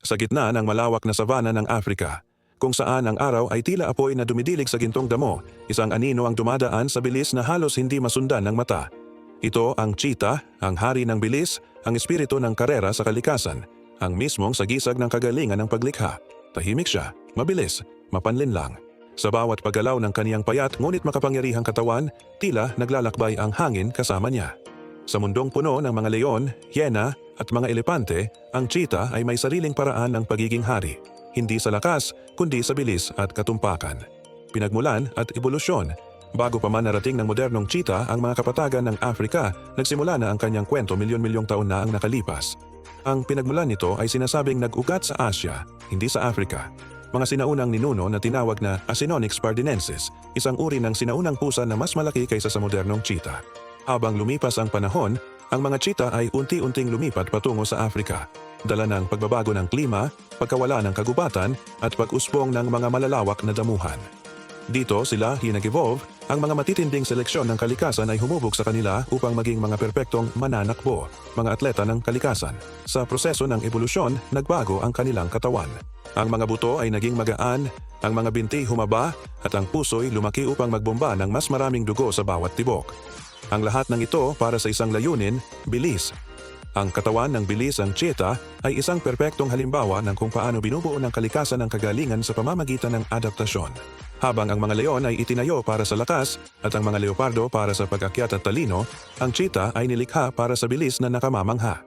sa gitna ng malawak na savanna ng Afrika, kung saan ang araw ay tila apoy na dumidilig sa gintong damo, isang anino ang dumadaan sa bilis na halos hindi masundan ng mata. Ito ang cheetah, ang hari ng bilis, ang espiritu ng karera sa kalikasan, ang mismong sagisag ng kagalingan ng paglikha. Tahimik siya, mabilis, mapanlinlang. Sa bawat paggalaw ng kaniyang payat ngunit makapangyarihang katawan, tila naglalakbay ang hangin kasama niya. Sa mundong puno ng mga leon, hyena at mga elepante, ang cheetah ay may sariling paraan ng pagiging hari. Hindi sa lakas, kundi sa bilis at katumpakan. Pinagmulan at ebolusyon. Bago pa man narating ng modernong cheetah ang mga kapatagan ng Afrika, nagsimula na ang kanyang kwento milyon-milyong taon na ang nakalipas. Ang pinagmulan nito ay sinasabing nag-ugat sa Asia, hindi sa Afrika. Mga sinaunang ninuno na tinawag na Asinonyx pardinensis, isang uri ng sinaunang pusa na mas malaki kaysa sa modernong cheetah. Habang lumipas ang panahon, ang mga cheetah ay unti-unting lumipat patungo sa Afrika. Dala ng pagbabago ng klima, pagkawala ng kagubatan at pag-usbong ng mga malalawak na damuhan. Dito sila hinag-evolve, ang mga matitinding seleksyon ng kalikasan ay humubog sa kanila upang maging mga perpektong mananakbo, mga atleta ng kalikasan. Sa proseso ng ebolusyon, nagbago ang kanilang katawan. Ang mga buto ay naging magaan, ang mga binti humaba, at ang puso'y lumaki upang magbomba ng mas maraming dugo sa bawat tibok. Ang lahat ng ito para sa isang layunin, bilis. Ang katawan ng bilis ang cheetah ay isang perpektong halimbawa ng kung paano binubuo ng kalikasan ang kagalingan sa pamamagitan ng adaptasyon. Habang ang mga leon ay itinayo para sa lakas at ang mga leopardo para sa pag-akyat at talino, ang cheetah ay nilikha para sa bilis na nakamamangha.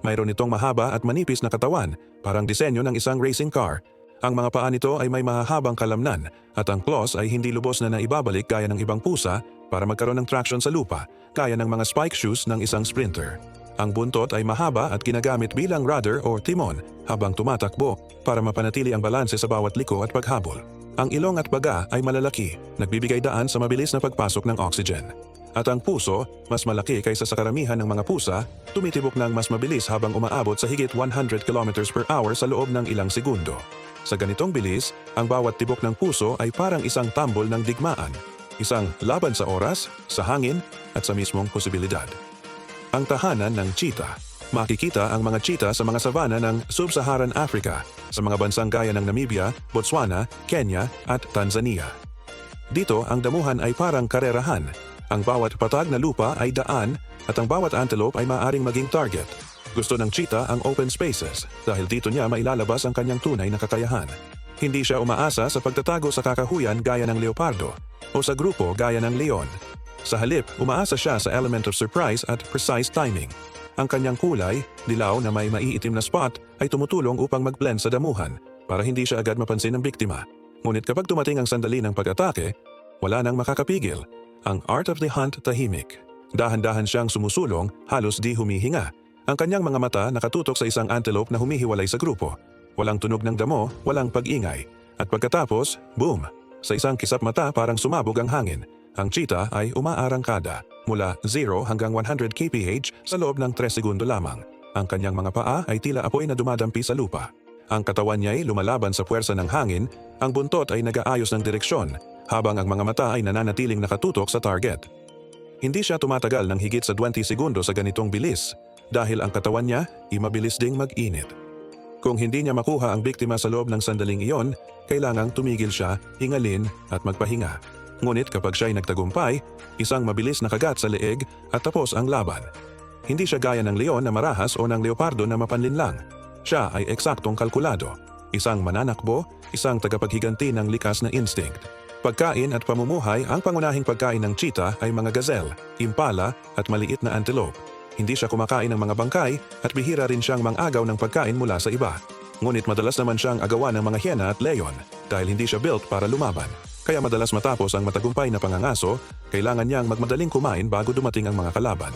Mayroon itong mahaba at manipis na katawan, parang disenyo ng isang racing car. Ang mga paa nito ay may mahahabang kalamnan at ang claws ay hindi lubos na naibabalik gaya ng ibang pusa para magkaroon ng traction sa lupa, gaya ng mga spike shoes ng isang sprinter. Ang buntot ay mahaba at ginagamit bilang rudder o timon habang tumatakbo para mapanatili ang balanse sa bawat liko at paghabol. Ang ilong at baga ay malalaki, nagbibigay daan sa mabilis na pagpasok ng oxygen. At ang puso, mas malaki kaysa sa karamihan ng mga pusa, tumitibok ng mas mabilis habang umaabot sa higit 100 km per hour sa loob ng ilang segundo. Sa ganitong bilis, ang bawat tibok ng puso ay parang isang tambol ng digmaan, isang laban sa oras, sa hangin, at sa mismong posibilidad. Ang tahanan ng cheetah. Makikita ang mga cheetah sa mga savanna ng Sub-Saharan Africa, sa mga bansang gaya ng Namibia, Botswana, Kenya at Tanzania. Dito ang damuhan ay parang karerahan. Ang bawat patag na lupa ay daan at ang bawat antelope ay maaring maging target. Gusto ng cheetah ang open spaces dahil dito niya mailalabas ang kanyang tunay na kakayahan. Hindi siya umaasa sa pagtatago sa kakahuyan gaya ng leopardo o sa grupo gaya ng leon. Sa halip, umaasa siya sa element of surprise at precise timing. Ang kanyang kulay, dilaw na may maiitim na spot, ay tumutulong upang mag-blend sa damuhan para hindi siya agad mapansin ng biktima. Ngunit kapag dumating ang sandali ng pag-atake, wala nang makakapigil. Ang art of the hunt tahimik. Dahan-dahan siyang sumusulong, halos di humihinga. Ang kanyang mga mata nakatutok sa isang antelope na humihiwalay sa grupo. Walang tunog ng damo, walang pag-ingay. At pagkatapos, boom! Sa isang kisap mata parang sumabog ang hangin. Ang cheetah ay umaarangkada mula 0 hanggang 100 kph sa loob ng 3 segundo lamang. Ang kanyang mga paa ay tila apoy na dumadampi sa lupa. Ang katawan niya ay lumalaban sa puwersa ng hangin, ang buntot ay nag-aayos ng direksyon, habang ang mga mata ay nananatiling nakatutok sa target. Hindi siya tumatagal ng higit sa 20 segundo sa ganitong bilis dahil ang katawan niya ay mabilis ding mag-init. Kung hindi niya makuha ang biktima sa loob ng sandaling iyon, kailangang tumigil siya, hingalin at magpahinga. Ngunit kapag siya ay nagtagumpay, isang mabilis na kagat sa leeg at tapos ang laban. Hindi siya gaya ng leon na marahas o ng leopardo na mapanlinlang. Siya ay eksaktong kalkulado. Isang mananakbo, isang tagapaghiganti ng likas na instinct. Pagkain at pamumuhay, ang pangunahing pagkain ng cheetah ay mga gazelle, impala at maliit na antelope. Hindi siya kumakain ng mga bangkay at bihira rin siyang mangagaw ng pagkain mula sa iba. Ngunit madalas naman siyang agawan ng mga hyena at leon dahil hindi siya built para lumaban. Kaya madalas matapos ang matagumpay na pangangaso, kailangan niyang magmadaling kumain bago dumating ang mga kalaban.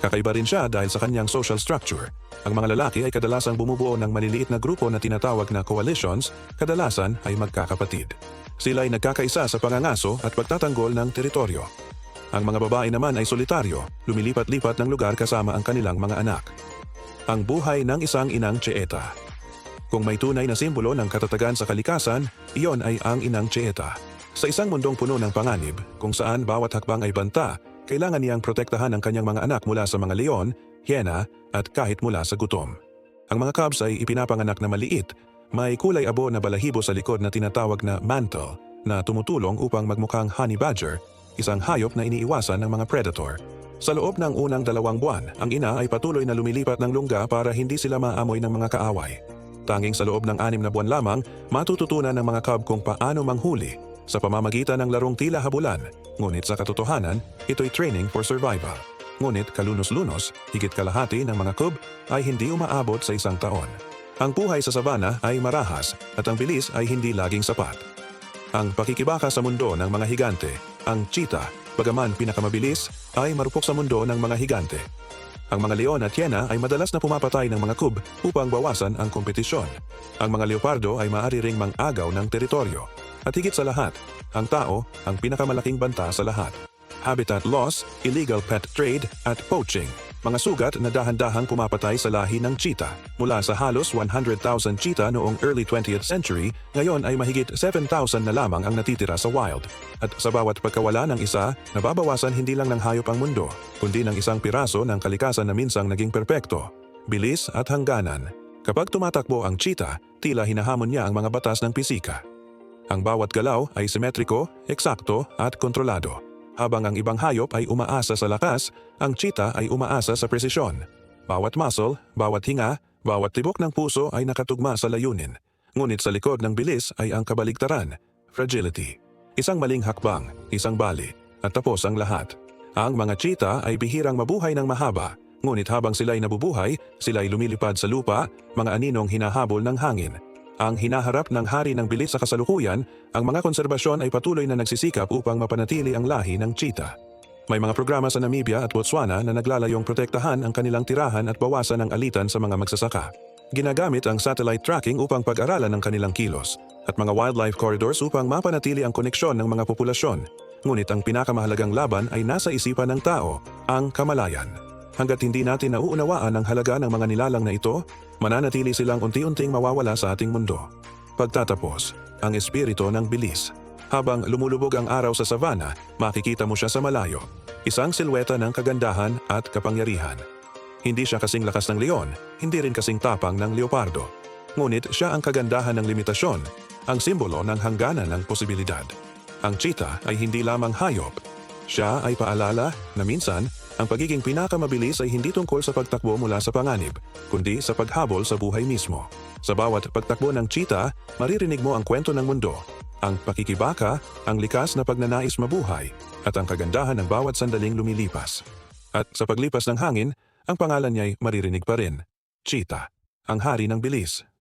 Kakaiba rin siya dahil sa kanyang social structure. Ang mga lalaki ay kadalasang bumubuo ng maliliit na grupo na tinatawag na coalitions, kadalasan ay magkakapatid. Sila ay nagkakaisa sa pangangaso at pagtatanggol ng teritoryo. Ang mga babae naman ay solitaryo, lumilipat-lipat ng lugar kasama ang kanilang mga anak. Ang buhay ng isang inang tseeta. Kung may tunay na simbolo ng katatagan sa kalikasan, iyon ay ang inang tseeta. Sa isang mundong puno ng panganib, kung saan bawat hakbang ay banta, kailangan niyang protektahan ang kanyang mga anak mula sa mga leon, hyena, at kahit mula sa gutom. Ang mga cubs ay ipinapanganak na maliit, may kulay abo na balahibo sa likod na tinatawag na mantle na tumutulong upang magmukhang honey badger, isang hayop na iniiwasan ng mga predator. Sa loob ng unang dalawang buwan, ang ina ay patuloy na lumilipat ng lungga para hindi sila maamoy ng mga kaaway. Tanging sa loob ng anim na buwan lamang, matututunan ng mga cub kung paano manghuli sa pamamagitan ng larong tila habulan. Ngunit sa katotohanan, ito'y training for survival. Ngunit kalunos-lunos, higit kalahati ng mga cub ay hindi umaabot sa isang taon. Ang buhay sa sabana ay marahas at ang bilis ay hindi laging sapat. Ang pakikibaka sa mundo ng mga higante, ang cheetah, bagaman pinakamabilis, ay marupok sa mundo ng mga higante. Ang mga leon at hyena ay madalas na pumapatay ng mga kub upang bawasan ang kompetisyon. Ang mga leopardo ay maaari ring mang-agaw ng teritoryo. At higit sa lahat, ang tao ang pinakamalaking banta sa lahat. Habitat loss, illegal pet trade at poaching. Mga sugat na dahan-dahang pumapatay sa lahi ng cheetah. Mula sa halos 100,000 cheetah noong early 20th century, ngayon ay mahigit 7,000 na lamang ang natitira sa wild. At sa bawat pagkawala ng isa, nababawasan hindi lang ng hayop ang mundo, kundi ng isang piraso ng kalikasan na minsang naging perpekto. Bilis at hangganan. Kapag tumatakbo ang cheetah, tila hinahamon niya ang mga batas ng pisika. Ang bawat galaw ay simetriko, eksakto at kontrolado. Habang ang ibang hayop ay umaasa sa lakas, ang cheetah ay umaasa sa presisyon. Bawat muscle, bawat hinga, bawat tibok ng puso ay nakatugma sa layunin. Ngunit sa likod ng bilis ay ang kabaligtaran, fragility. Isang maling hakbang, isang bali, at tapos ang lahat. Ang mga cheetah ay bihirang mabuhay ng mahaba, ngunit habang sila'y nabubuhay, sila'y lumilipad sa lupa, mga aninong hinahabol ng hangin. Ang hinaharap ng hari ng bilis sa kasalukuyan, ang mga konserbasyon ay patuloy na nagsisikap upang mapanatili ang lahi ng cheetah. May mga programa sa Namibia at Botswana na naglalayong protektahan ang kanilang tirahan at bawasan ang alitan sa mga magsasaka. Ginagamit ang satellite tracking upang pag-aralan ang kanilang kilos at mga wildlife corridors upang mapanatili ang koneksyon ng mga populasyon. Ngunit ang pinakamahalagang laban ay nasa isipan ng tao, ang kamalayan. Hanggat hindi natin nauunawaan ang halaga ng mga nilalang na ito, mananatili silang unti-unting mawawala sa ating mundo. Pagtatapos, ang espiritu ng bilis. Habang lumulubog ang araw sa savana, makikita mo siya sa malayo. Isang silweta ng kagandahan at kapangyarihan. Hindi siya kasing lakas ng leon, hindi rin kasing tapang ng leopardo. Ngunit siya ang kagandahan ng limitasyon, ang simbolo ng hangganan ng posibilidad. Ang cheetah ay hindi lamang hayop. Siya ay paalala na minsan, ang pagiging pinakamabilis ay hindi tungkol sa pagtakbo mula sa panganib, kundi sa paghabol sa buhay mismo. Sa bawat pagtakbo ng cheetah, maririnig mo ang kwento ng mundo, ang pakikibaka, ang likas na pagnanais mabuhay, at ang kagandahan ng bawat sandaling lumilipas. At sa paglipas ng hangin, ang pangalan niya'y maririnig pa rin. Cheetah, ang hari ng bilis.